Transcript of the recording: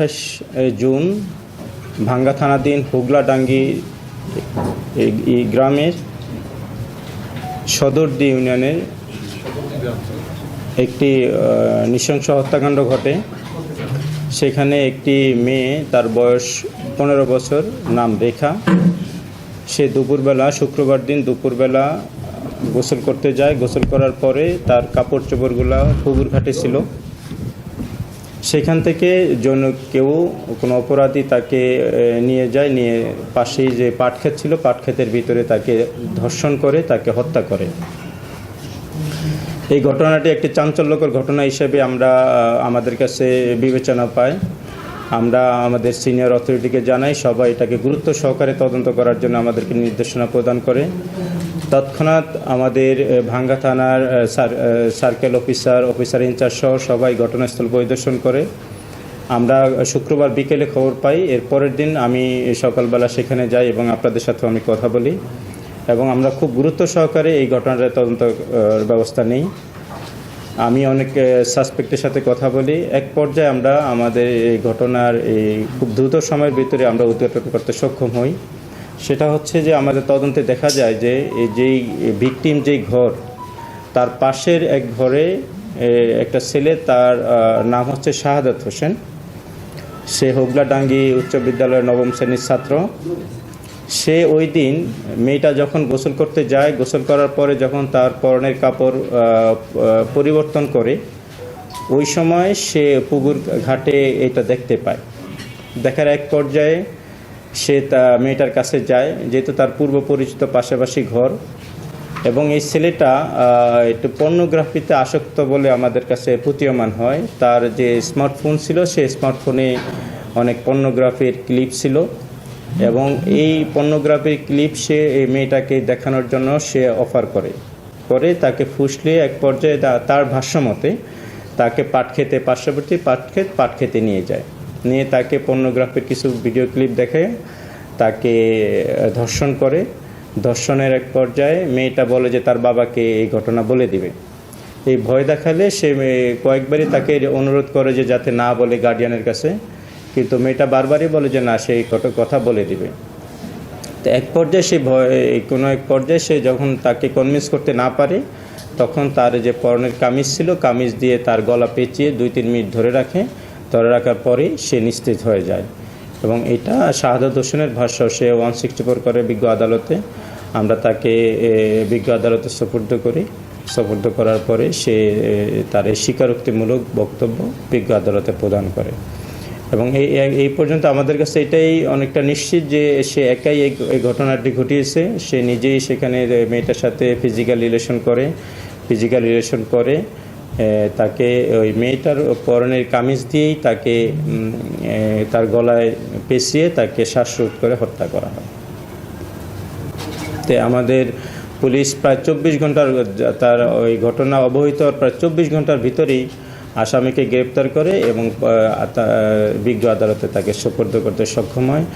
আঠাশ জুন, ভাঙ্গা থানাধীন হুগলাডাঙ্গি এই- গ্রামের সদরদি ইউনিয়নের একটি নৃশংস হত্যাকাণ্ড ঘটে। সেখানে একটি মেয়ে তার বয়স পনেরো বছর, নাম রেখা। সে দুপুরবেলা, শুক্রবার দিন দুপুরবেলা গোসল করতে যায়। গোসল করার পরে তার কাপড় চোপড়গুলো পুকুর ঘাটে ছিল। সেখান থেকে জন্য কেউ কোনো অপরাধী তাকে নিয়ে যায়, নিয়ে পাশেই যে পাট ক্ষেত ছিল, পাট ক্ষেতের ভিতরে তাকে ধর্ষণ করে, তাকে হত্যা করে। এই ঘটনাটি একটি চাঞ্চল্যকর ঘটনা হিসেবে আমরা আমাদের কাছে বিবেচনা পাই। আমরা আমাদের সিনিয়র অথরিটিকে জানাই, সবাই এটাকে গুরুত্ব সহকারে তদন্ত করার জন্য আমাদেরকে নির্দেশনা প্রদান করে। তৎক্ষণাৎ আমাদের ভাঙ্গা থানার সার্কেল অফিসার অফিসার ইনচার্জ সহ সবাই ঘটনাস্থল পরিদর্শন করে। আমরা শুক্রবার বিকেলে খবর পাই, এর পরের দিন আমি সকালবেলা সেখানে যাই এবং আপনাদের সাথে আমি কথা বলি। এবং আমরা খুব গুরুত্ব সহকারে এই ঘটনাটা তদন্ত ব্যবস্থা নেই। আমি অনেক সাসপেক্টের সাথে কথা বলি। এক পর্যায়ে আমরা আমাদের এই ঘটনার, এই খুব দ্রুত সময়ের ভিতরে আমরা উদ্ঘাটন করতে সক্ষম হই। সেটা হচ্ছে যে আমাদের তদন্তে দেখা যায় যে যেই ভিকটিম যেই ঘর, তার পাশের এক ঘরে একটা ছেলে, তার নাম হচ্ছে শাহাদাত হোসেন। সে হোগলাডাঙ্গি উচ্চ বিদ্যালয়ের নবম শ্রেণির ছাত্র। সে ওই দিন মেয়েটা যখন গোসল করতে যায়, গোসল করার পরে যখন তার পরনের কাপড় পরিবর্তন করে, ওই সময় সে পুকুর ঘাটে এটা দেখতে পায়। দেখার এক পর্যায়ে সে তা মেয়েটার কাছে যায়, যেহেতু তার পূর্ব পরিচিত পাশাপাশি ঘর। এবং এই ছেলেটা একটু পর্নোগ্রাফিতে আসক্ত বলে আমাদের কাছে প্রতীয়মান হয়। তার যে স্মার্টফোন ছিল, সে স্মার্টফোনে অনেক পর্নোগ্রাফির ক্লিপ ছিল। এবং এই পর্নোগ্রাফির ক্লিপ সে এই মেয়েটাকে দেখানোর জন্য সে অফার করে। করে তাকে ফুসলে এক পর্যায়ে তার ভাষ্যমতে তাকে পাট খেতে পার্শ্ববর্তী পাট ক্ষেত পাট খেতে নিয়ে যায়। নিয়ে তাকে পর্নোগ্রাফির কিছু ভিডিও ক্লিপ দেখে তাকে ধর্ষণ করে। ধর্ষণের এক পর্যায়ে মেয়েটা বলে যে তার বাবাকে এই ঘটনা বলে দিবে। এই ভয় দেখালে সে কয়েকবারই তাকে অনুরোধ করে যে যাতে না বলে গার্ডিয়ানের কাছে। কিন্তু মেয়েটা বারবারই বলে যে না, সে এই কথা বলে দিবে। তো এক পর্যায়ে সে ভয় কোনো এক পর্যায়ে সে যখন তাকে কনভিন্স করতে না পারে, তখন তার যে পরনের কামিজ ছিল, কামিজ দিয়ে তার গলা পেঁচিয়ে দুই তিন মিনিট ধরে রাখে। ধরে রাখার পরেই সে নিস্তেজ হয়ে যায়। এবং এটা শাহাদত হোসেনের ভাষ্য, সে ওয়ান সিক্সটি ফোর করে বিজ্ঞ আদালতে। আমরা তাকে বিজ্ঞ আদালতে সুপর্দ করি। সুপর্দ করার পরে সে তার এই স্বীকারোক্তিমূলক বক্তব্য বিজ্ঞ আদালতে প্রদান করে। এবং এই এই- পর্যন্ত আমাদের কাছে এটাই অনেকটা নিশ্চিত যে সে একাই এই ঘটনাটি ঘটিয়েছে। সে নিজেই সেখানে মেয়েটার সাথে ফিজিক্যাল রিলেশন করে। ফিজিক্যাল রিলেশন করে। তাকে ওই মেয়েটার পরনের কামিজ দিয়েই তাকে তার গলায় পেঁচিয়ে তাকে শ্বাসরোধ করে হত্যা করা হয়। তে আমাদের পুলিশ প্রায় চব্বিশ ঘণ্টার তার ওই ঘটনা অবহিত প্রায় চব্বিশ ঘণ্টার ভিতরেই আসামিকে গ্রেপ্তার করে এবং বিজ্ঞ আদালতে তাকে সোপর্দ করতে সক্ষম হয়।